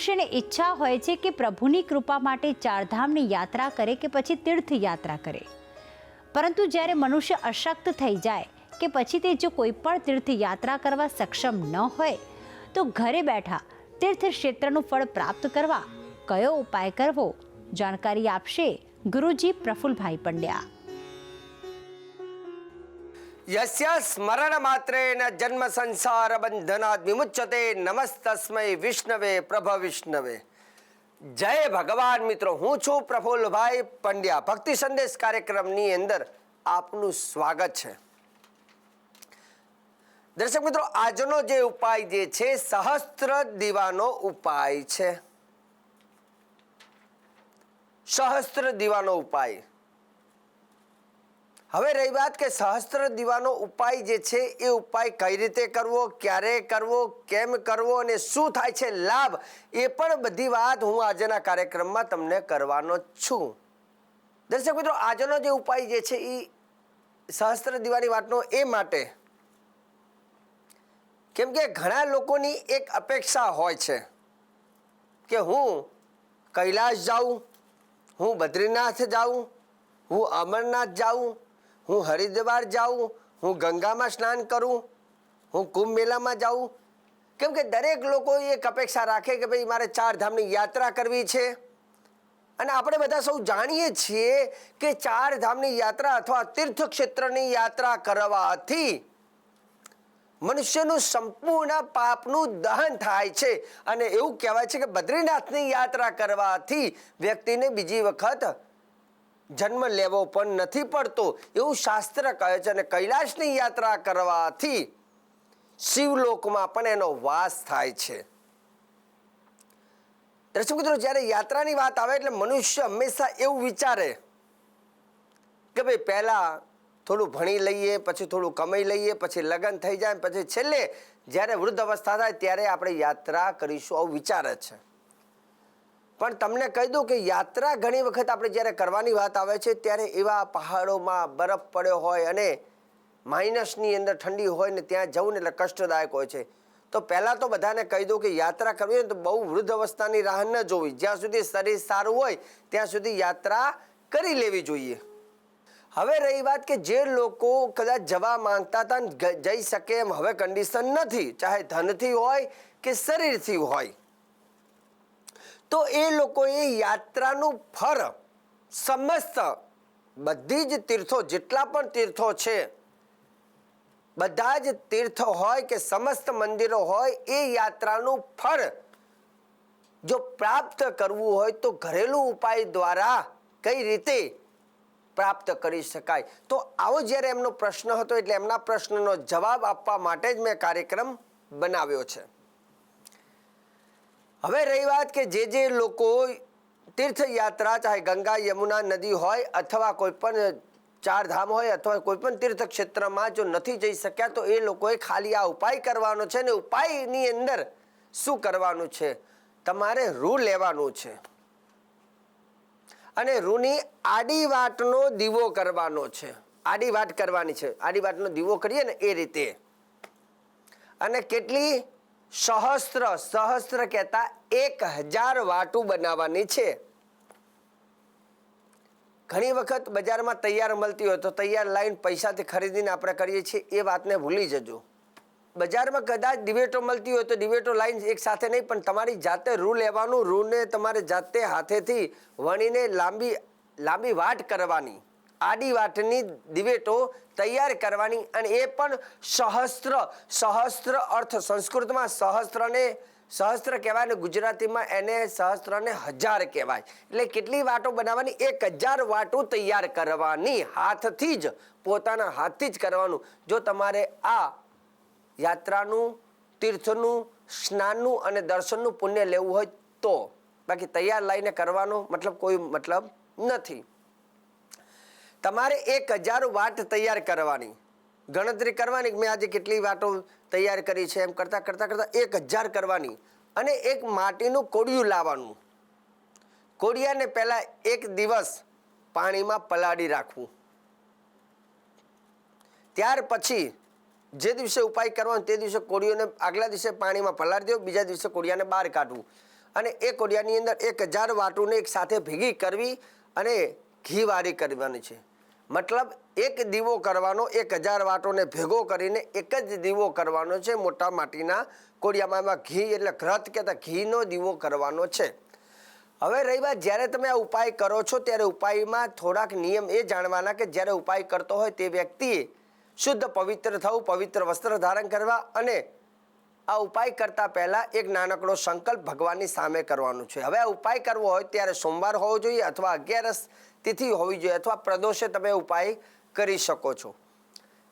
મનુષ્યને ઈચ્છા હોય છે કે પ્રભુની કૃપા માટે ચારધામની યાત્રા કરે કે પછી તીર્થ યાત્રા કરે. પરંતુ જ્યારે મનુષ્ય અશક્ત થઈ જાય કે પછી તે જો કોઈ પણ તીર્થ યાત્રા કરવા સક્ષમ ન હોય, તો ઘરે બેઠા તીર્થ ક્ષેત્રનું ફળ પ્રાપ્ત કરવા કયો ઉપાય કરવો? જાણકારી આપશે ગુરુજી પ્રફુલભાઈ પંડ્યા. યસ્ય સ્મરણ માત્રેન જન્મ સંસાર બંધનાદ વિમુચ્યતે નમસ્તસ્મય વિષ્ણવે પ્રભ વિષ્ણવે જય ભગવાન મિત્રો હું છું પ્રફુલ્લભાઈ પંડ્યા ભક્તિ સંદેશ કાર્યક્રમની અંદર આપનું સ્વાગત છે દર્શક મિત્રો આજનો જે ઉપાય જે છે સહસ્ત્ર દીવાનો ઉપાય છે સહસ્ત્ર દીવાનો ઉપાય હવે રહી વાત કે સહસ્ત્ર દીવાનો ઉપાય જે છે, એ ઉપાય કઈ રીતે કરવો, ક્યારે કરવો, કેમ કરવો અને શું થાય છે લાભ, એ પણ બધી વાત હું આજના કાર્યક્રમમાં તમને કરવાનો છું. દર્શક મિત્રો, આજનો જે ઉપાય જે છે એ સહસ્ત્ર દીવાની વાતનો એ માટે કેમ કે ઘણા લોકોની એક અપેક્ષા હોય છે કે હું કૈલાશ જાઉં, હું બદ્રીનાથ જાઉં, હું અમરનાથ જાઉં હું હરિદ્વાર જાઉં, હું ગંગામાં સ્નાન કરું, હું કુંભ મેળામાં જાઉં. કેમ કે દરેક લોકો એક અપેક્ષા રાખે કે ભાઈ મારે ચાર ધામની યાત્રા કરવી છે. અને આપણે બધા સૌ જાણીએ છીએ કે ચાર ધામની યાત્રા અથવા તીર્થ ક્ષેત્રની યાત્રા કરવાથી મનુષ્યનું સંપૂર્ણ પાપનું દહન થાય છે. અને એવું કહેવાય છે કે બદ્રીનાથની યાત્રા કરવાથી વ્યક્તિને બીજી વખત જન્મ લેવો પણ નથી પડતો એવું શાસ્ત્ર કહે છે અને કૈલાસની યાત્રા કરવાથી શિવલોકમાં પણ એનો વાસ થાય છે. દર્શક જ્યારે યાત્રાની વાત આવે એટલે મનુષ્ય હંમેશા એવું વિચારે કે ભાઈ પહેલાં થોડું ભણી લઈએ, પછી થોડું કમાઈ લઈએ, પછી લગ્ન થઈ જાય, પછી છેલ્લે જ્યારે વૃદ્ધ અવસ્થા થાય ત્યારે આપણે યાત્રા કરીશું આવું વિચારે છે. પણ તમને કહી દઉં કે યાત્રા ઘણી વખત આપણે જ્યારે કરવાની વાત આવે છે, ત્યારે એવા પહાડોમાં બરફ પડ્યો હોય અને માઇનસની અંદર ઠંડી હોય ને ત્યાં જવું ને એટલે કષ્ટદાયક હોય છે. તો પહેલાં તો બધાને કહી દઉં કે યાત્રા કરવી હોય તો બહુ વૃદ્ધ અવસ્થાની રાહ ન જોવી. જ્યાં સુધી શરીર સારું હોય, ત્યાં સુધી યાત્રા કરી લેવી જોઈએ. હવે રહી વાત કે જે લોકો કદાચ જવા માંગતા હતા જઈ શકે એમ હવે કન્ડિશન નથી. ચાહે ધનથી હોય કે શરીરથી હોય. તો એ લોકોએ યાત્રાનું ફર સમસ્ત બધી જ તીર્થો, જેટલા પણ તીર્થો છે, બધા જ તીર્થો હોય કે સમસ્ત મંદિરો હોય, એ યાત્રાનું ફળ જો પ્રાપ્ત કરવું હોય તો ઘરેલું ઉપાય દ્વારા કઈ રીતે પ્રાપ્ત કરી શકાય? તો આવો જ્યારે એમનો પ્રશ્ન હતો એટલે એમના પ્રશ્નનો જવાબ આપવા માટે જ મેં કાર્યક્રમ બનાવ્યો છે. હવે રહી વાત કે જે જે લોકો તીર્થયાત્રા, ચાહે ગંગા, યમુના નદી હોય અથવા કોઈ પણ ચાર ધામ હોય અથવા કોઈ પણ તીર્થ ક્ષેત્રમાં જો નથી જઈ શક્યા, તો એ લોકોએ ખાલી આ ઉપાય કરવાનો છે ને ઉપાયની અંદર શું કરવાનું છે? તમારે રૂ લેવાનું છે. અને રૂની આડી વાટનો દીવો કરવાનો છે. આડી વાટ કરવાની છે. આડી વાટનો દીવો કરીએ ને એ રીતે. અને કેટલી સહસ્ત્ર સહસ્ત્ર કહેતા એક હજાર વાટું બનાવવાની છે. ઘણી વખત બજારમાં તૈયાર મળતી હોય તો તૈયાર લાઈન પૈસાથી ખરીદીને આપણે કરીએ છીએ, એ વાતને ભૂલી જજો. બજારમાં કદાચ ડિબેટો મળતી હોય તો ડિબેટો લાઈન એક સાથે નહીં, પણ તમારી જાતે રૂ લેવાનું, રૂને તમારે જાતે હાથેથી વણીને લાંબી લાંબી વાટ કરવાની. આડી વાટની દિવેટો તૈયાર કરવાની અને એ પણ સહસ્ત્ર સહસ્ત્ર અર્થ સંસ્કૃતમાં સહસ્ત્રને, સહસ્ત્ર કહેવાય ને ગુજરાતીમાં એને સહસ્ત્રને હજાર કહેવાય. એટલે કેટલી વાટો બનાવવાની? એક હજાર વાટો તૈયાર કરવાની. હાથથી જ, પોતાના હાથથી જ કરવાનું. જો તમારે આ યાત્રાનું, તીર્થનું, સ્નાનનું અને દર્શનનું પુણ્ય લેવું હોય તો. બાકી તૈયાર લઈને કરવાનો મતલબ કોઈ મતલબ નથી. તમારે એક હજાર વાટ તૈયાર કરવાની. ગણતરી કરવાની મેં આજે કેટલી વાટો તૈયાર કરી છે એમ કરતાં કરતાં કરતાં એક હજાર કરવાની અને એક માટીનું કોડિયું લાવવાનું. કોડિયાને પહેલાં એક દિવસ પાણીમાં પલાળી રાખવું. ત્યાર પછી જે દિવસે ઉપાય કરવાનો તે દિવસે કોડિયોને આગલા દિવસે પાણીમાં પલાળી દેવો બીજા દિવસે કોડિયાને બહાર કાઢવું. અને એ કોડિયાની અંદર એક હજાર વાટુને એક સાથે ભેગી કરવી અને ઘી વારી કરવાની છે. મતલબ એક દીવો કરવાનો, એક હજાર વાટોને ભેગો કરીને એક જ દીવો કરવાનો છે મોટા માટીના કોડિયામાં. એમાં ઘી એટલે ઘ્રત કહેતા ઘીનો દીવો કરવાનો છે. હવે રહી વાત, જ્યારે તમે આ ઉપાય કરો છો, ત્યારે ઉપાયમાં થોડાક નિયમ એ જાણવાના કે જ્યારે ઉપાય કરતો હોય તે વ્યક્તિએ શુદ્ધ પવિત્ર થવું, પવિત્ર વસ્ત્ર ધારણ કરવા અને આ ઉપાય કરતા પહેલા એક નાનકડો સંકલ્પ ભગવાનની સામે કરવાનો છે. હવે આ ઉપાય કરવો હોય ત્યારે સોમવાર હોવો જોઈએ અથવા અગિયારસ તિથિ હોવી જોઈએ અથવા પ્રદોષે તમે ઉપાય કરી શકો છો.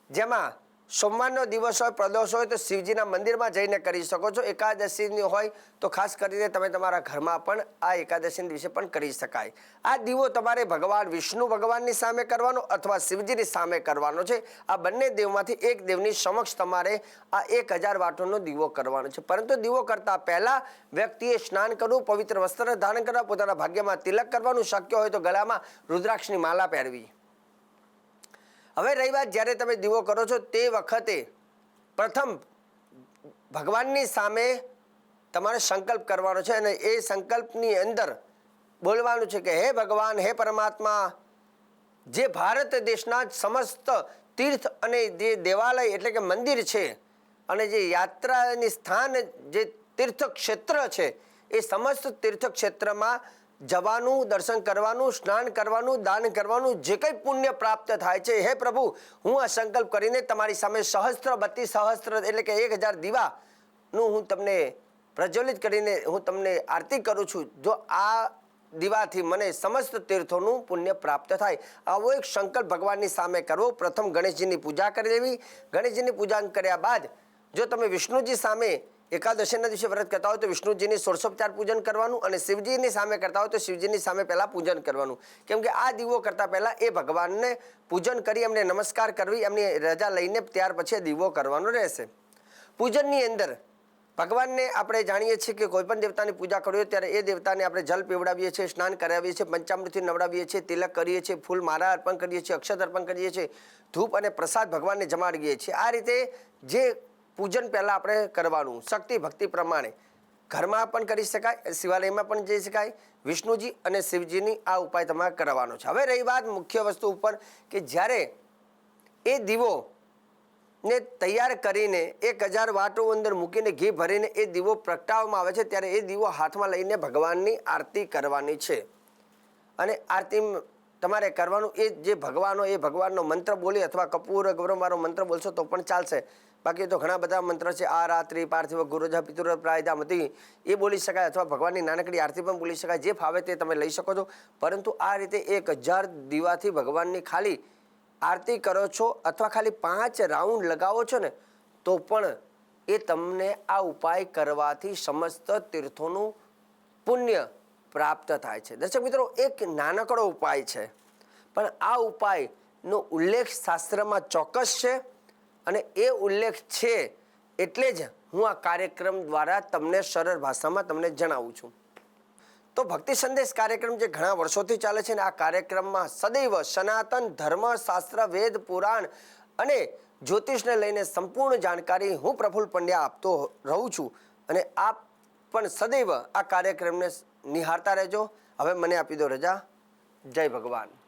જેમાં સોમવારનો દિવસ હોય, પ્રદોષ હોય, તો શિવજીના મંદિરમાં જઈને કરી શકો છો. એકાદશીની હોય તો ખાસ કરીને તમે તમારા ઘરમાં પણ આ એકાદશીના દિવસે પણ કરી શકાય. આ દીવો તમારે ભગવાન વિષ્ણુ ભગવાનની સામે કરવાનો અથવા શિવજીની સામે કરવાનો છે. આ બંને દેવમાંથી એક દેવની સમક્ષ તમારે આ એક હજાર વાટોનો દીવો કરવાનો છે. પરંતુ દીવો કરતા પહેલા વ્યક્તિએ સ્નાન કરવું, પવિત્ર વસ્ત્ર ધારણ કરવા, પોતાના ભાગ્યમાં તિલક કરવાનું શક્ય હોય તો ગળામાં રુદ્રાક્ષની માલા પહેરવી. હવે રહી વાત જ્યારે તમે દીવો કરો છો તે વખતે પ્રથમ ભગવાનની સામે તમારે સંકલ્પ કરવાનો છે અને એ સંકલ્પની અંદર બોલવાનું છે કે હે ભગવાન, હે પરમાત્મા, જે ભારત દેશના સમસ્ત તીર્થ અને જે દેવાલય એટલે કે મંદિર છે અને જે યાત્રાની સ્થાન જે તીર્થ ક્ષેત્ર છે એ સમસ્ત તીર્થ ક્ષેત્રમાં જવાનું, દર્શન કરવાનું, સ્નાન કરવાનું, દાન કરવાનું, જે કંઈ પુણ્ય પ્રાપ્ત થાય છે, હે પ્રભુ, હું આ સંકલ્પ કરીને તમારી સામે સહસ્ત્ર બત્તી સહસ્ત્ર એટલે કે એક હજાર દીવાનું હું તમને પ્રજ્વલિત કરીને હું તમને આરતી કરું છું. જો આ દીવાથી મને સમસ્ત તીર્થોનું પુણ્ય પ્રાપ્ત થાય, આવો એક સંકલ્પ ભગવાનની સામે કરવો પ્રથમ ગણેશજીની પૂજા કરી લેવી. ગણેશજીની પૂજા કર્યા બાદ જો તમે વિષ્ણુજી સામે એકાદશીના દિવસે વ્રત કરતા હોય તો વિષ્ણુજીની ષોડશોપચાર પૂજન કરવાનું અને શિવજીની સામે કરતા હોય તો શિવજીની સામે પહેલાં પૂજન કરવાનું. કેમ કે આ દીવો કરતાં પહેલાં એ ભગવાનને પૂજન કરી એમને નમસ્કાર કરવી, એમની રજા લઈને ત્યાર પછી દીવો કરવાનો રહેશે. પૂજનની અંદર ભગવાનને આપણે જાણીએ છીએ કે કોઈ પણ દેવતાની પૂજા કરીએ ત્યારે એ દેવતાને આપણે જલ પીવડાવીએ છીએ, સ્નાન કરાવીએ છીએ, પંચામૃતથી નવડાવીએ છીએ, તિલક કરીએ છીએ, ફૂલ મારા અર્પણ કરીએ છીએ, અક્ષત અર્પણ કરીએ છીએ, ધૂપ અને પ્રસાદ ભગવાનને જમાડીએ છીએ. આ રીતે જે પૂજન પહેલાં આપણે કરવાનું. શક્તિ, ભક્તિ પ્રમાણે. ઘરમાં પણ કરી શકાય શિવાલયમાં પણ જઈ શકાય. વિષ્ણુજી અને શિવજીની આ ઉપાય તમારે કરવાનો છે. હવે રહી વાત મુખ્ય વસ્તુ ઉપર કે જ્યારે એ દીવો ને તૈયાર કરીને એક હજાર વાટો અંદર મૂકીને ઘી ભરીને એ દીવો પ્રગટાવવામાં આવે છે, ત્યારે એ દીવો હાથમાં લઈને ભગવાનની આરતી કરવાની છે. અને આરતી તમારે કરવાનું એ જે ભગવાનો એ ભગવાનનો મંત્ર બોલી અથવા કપૂર ગૌરવમારો મંત્ર બોલશો તો પણ ચાલશે. બાકી તો ઘણા બધા મંત્ર છે, આ રાત્રિ પાર્થિવ ગુરુજા પિતુર પ્રાયદામતી. એ બોલી શકાય અથવા ભગવાનની નાનકડી આરતી પણ બોલી શકાય, જે ફાવે તે તમે લઈ શકો છો. પરંતુ આ રીતે એક હજાર દીવાથી ભગવાનની ખાલી આરતી કરો છો અથવા ખાલી પાંચ રાઉન્ડ લગાવો છો ને, તો પણ એ તમને આ ઉપાય કરવાથી સમસ્ત તીર્થોનું પુણ્ય પ્રાપ્ત થાય છે. દર્શક મિત્રો, એક નાનકડો ઉપાય છે. પણ આ ઉપાયનો ઉલ્લેખ શાસ્ત્રમાં ચોક્કસ છે. અને એ ઉલ્લેખ છે એટલે જ હું આ કાર્યક્રમ દ્વારા તમને સરળ ભાષામાં તમને જણાવું છું. તો ભક્તિ સંદેશ કાર્યક્રમ જે ઘણા વર્ષોથી ચાલે છે ને આ કાર્યક્રમમાં સદૈવ સનાતન ધર્મ શાસ્ત્ર વેદ, પુરાણ અને જ્યોતિષને લઈને સંપૂર્ણ જાણકારી હું પ્રફુલ્લ પંડ્યા આપતો રહું છું અને આપ પણ સદૈવ આ કાર્યક્રમને નિહાળતા રહેજો. હવે મને આપી દો રજા. જય ભગવાન.